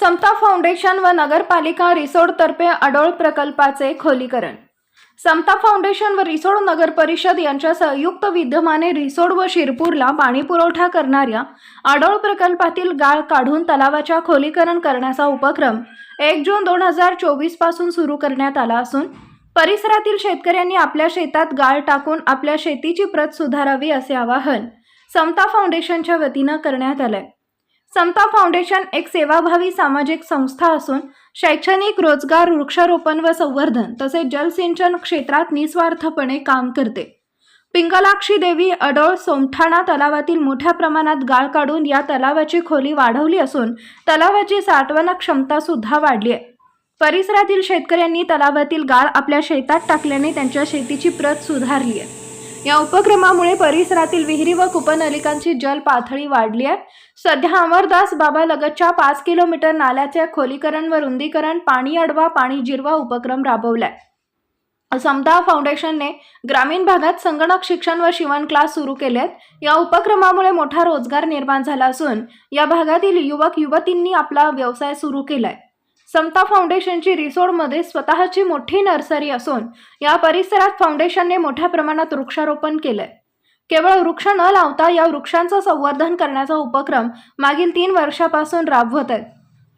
समता फाउंडेशन व नगरपालिका रिसोडतर्फे अडोळ प्रकल्पाचे खोलीकरण. समता फाउंडेशन व रिसोड नगर परिषद यांच्या संयुक्त विद्यमाने रिसोड व शिरपूरला पाणी पुरवठा करणाऱ्या आडोळ प्रकल्पातील गाळ काढून तलावाच्या खोलीकरण करण्याचा उपक्रम एक जून दोन हजार चोवीसपासून सुरू करण्यात आला असून परिसरातील शेतकऱ्यांनी आपल्या शेतात गाळ टाकून आपल्या शेतीची प्रत सुधारावी असे आवाहन समता फाउंडेशनच्या वतीनं करण्यात आलंय. समता फाउंडेशन एक सेवाभावी सामाजिक संस्था असून शैक्षणिक रोजगार वृक्षारोपण व संवर्धन तसेच जलसिंचन क्षेत्रात निस्वार्थपणे काम करते. पिंगलाक्षी देवी अडोळ सोमठाणा तलावातील मोठ्या प्रमाणात गाळ काढून या तलावाची खोली वाढवली असून तलावाची साठवण क्षमता सुद्धा वाढली आहे. परिसरातील शेतकऱ्यांनी तलावातील गाळ आपल्या शेतात टाकल्याने त्यांच्या शेतीची प्रत सुधारली आहे. या उपक्रमामुळे परिसरातील विहिरी व कुपनलिकांची जल पातळी वाढली आहे. सध्या अमरदास बाबा लगतच्या पाच किलोमीटर नाल्याचे खोलीकरण व रुंदीकरण पाणी अडवा पाणी जिरवा उपक्रम राबवलाय. समता फाउंडेशनने ग्रामीण भागात संगणक शिक्षण व शिवण क्लास सुरू केलेत. या उपक्रमामुळे मोठा रोजगार निर्माण झाला असून या भागातील युवक युवतींनी आपला व्यवसाय सुरू केलाय. समता फाउंडेशनची रिसोडमध्ये स्वतःची मोठी नर्सरी असून या परिसरात फाउंडेशनने मोठ्या प्रमाणात वृक्षारोपण केलंय. केवळ वृक्ष न लावता या वृक्षांचं संवर्धन करण्याचा उपक्रम मागील तीन वर्षापासून राबवत आहेत.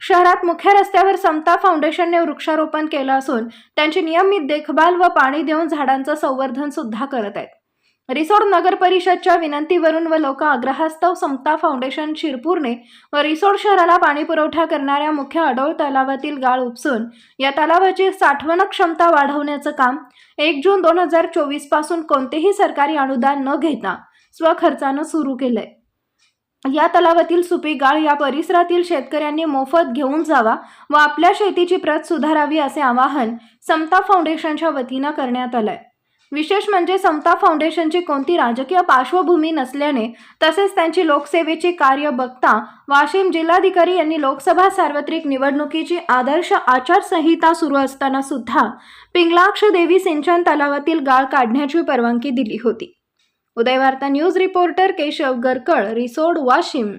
शहरात मुख्य रस्त्यावर समता फाउंडेशनने वृक्षारोपण केलं असून त्यांची नियमित देखभाल व पाणी देऊन झाडांचं संवर्धन सुद्धा करत आहेत. रिसोड नगर परिषदच्या विनंतीवरून व लोक आग्रहास्तव समता फाउंडेशन शिरपूरने व रिसोड शहराला पाणी पुरवठा करणाऱ्या मुख्य अडोळ तलावातील गाळ उपसून या तलावाची साठवण क्षमता वाढवण्याचं काम एक जून दोन हजार चोवीसपासून कोणतेही सरकारी अनुदान न घेता स्वखर्चानं सुरू केलंय. या तलावातील सुपी गाळ या परिसरातील शेतकऱ्यांनी मोफत घेऊन जावा व आपल्या शेतीची प्रत सुधारावी असे आवाहन समता फाउंडेशनच्या वतीनं करण्यात आलंय. विशेष म्हणजे समता फाउंडेशनची कोणती राजकीय पार्श्वभूमी नसल्याने तसेच त्यांची लोकसेवेची कार्य बघता वाशिम जिल्हाधिकारी यांनी लोकसभा सार्वत्रिक निवडणुकीची आदर्श आचारसंहिता सुरू असताना सुद्धा पिंगलाक्ष देवी सिंचन तलावातील गाळ काढण्याची परवानगी दिली होती. Udayvarta news reporter Keshav Garkal Risod Washim.